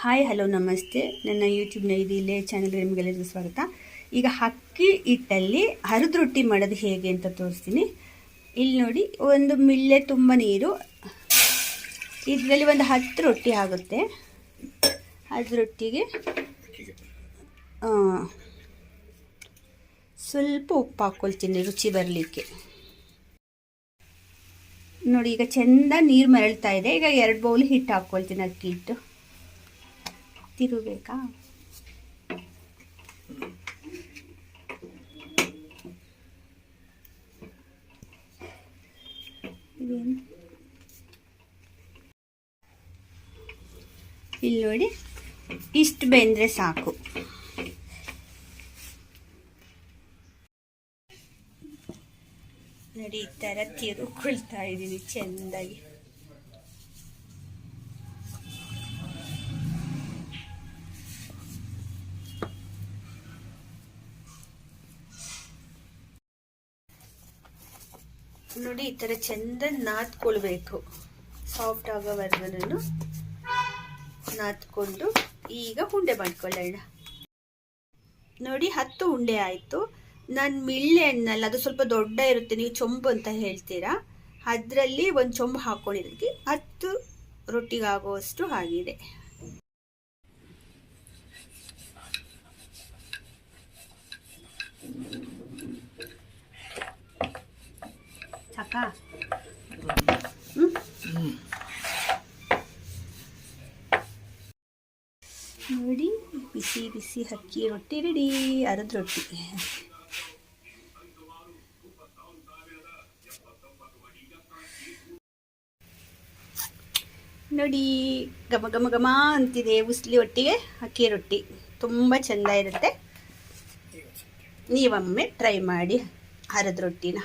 Hi, hello, ನಮಸ್ತೆ. ನನ್ನ ಯೂಟ್ಯೂಬ್ನ ಇದು ಇಲ್ಲೇ ಚಾನಲ್ಗೆ ನಿಮಗೆಲ್ಲರಿಗೂ ಸ್ವಾಗತ. ಈಗ ಅಕ್ಕಿ ಹಿಟ್ಟಲ್ಲಿ ಹರಿದು ರೊಟ್ಟಿ ಮಾಡೋದು ಹೇಗೆ ಅಂತ ತೋರಿಸ್ತೀನಿ. ಇಲ್ಲಿ ನೋಡಿ, ಒಂದು ಮಿಲ್ಲೆ ತುಂಬ ನೀರು. ಇದರಲ್ಲಿ ಒಂದು ಹತ್ತು ರೊಟ್ಟಿ ಆಗುತ್ತೆ. ಹತ್ತು ರೊಟ್ಟಿಗೆ ಸ್ವಲ್ಪ ಉಪ್ಪು ಹಾಕ್ಕೊಳ್ತೀನಿ ರುಚಿ ಬರಲಿಕ್ಕೆ. ನೋಡಿ, ಈಗ ಚೆಂದ ನೀರು ಮರಳ್ತಾ ಇದೆ. ಈಗ ಎರಡು ಬೌಲ್ ಹಿಟ್ಟು ಹಾಕ್ಕೊಳ್ತೀನಿ ಅಕ್ಕಿ ಹಿಟ್ಟು. ತಿರುಗಬೇಕಾ ಇದೇನು? ಇಲ್ಲಿ ನೋಡಿ ಇಷ್ಟು ಬೆಂದರೆ ಸಾಕು. ನೋಡಿ ಈ ಥರ ತಿರುಕೊಳ್ತಾ ಇದ್ದೀನಿ ಚೆಂದಾಗಿ. ನೋಡಿ, ಈ ಥರ ಚೆಂದ ನಾದ್ಕೊಳ್ಬೇಕು. ಸಾಫ್ಟ್ ಆಗೋವರೆಗೂ ನಾದ್ಕೊಂಡು ಈಗ ಉಂಡೆ ಮಾಡ್ಕೊಳ್ಳೋಣ. ನೋಡಿ, ಹತ್ತು ಉಂಡೆ ಆಯಿತು. ನಾನು ಮಿಳ್ಳೆ ಹಣ್ಣಲ್ಲ, ಅದು ಸ್ವಲ್ಪ ದೊಡ್ಡ ಇರುತ್ತೆ, ನೀವು ಚೊಂಬು ಅಂತ ಹೇಳ್ತೀರಾ? ಅದರಲ್ಲಿ ಒಂದು ಚೊಂಬು ಹಾಕ್ಕೊಂಡಿದ್ದಕ್ಕೆ ಹತ್ತು ರೊಟ್ಟಿಗಾಗುವಷ್ಟು ಆಗಿದೆ. ಸಾಕಾ? ನೋಡಿ, ಬಿಸಿ ಬಿಸಿ ಅಕ್ಕಿ ರೊಟ್ಟಿ ರೆಡಿ ಅರದ ರೊಟ್ಟಿ. ನೋಡಿ, ಘಮ ಘಮ ಘಮ ಅಂತಿದೆ ಉಸ್ಲಿ ಒಟ್ಟಿಗೆ ಅಕ್ಕಿ ರೊಟ್ಟಿ. ತುಂಬ ಚೆಂದ ಇರುತ್ತೆ. ನೀವೊಮ್ಮೆ ಟ್ರೈ ಮಾಡಿ ಅರದ ರೊಟ್ಟಿನ.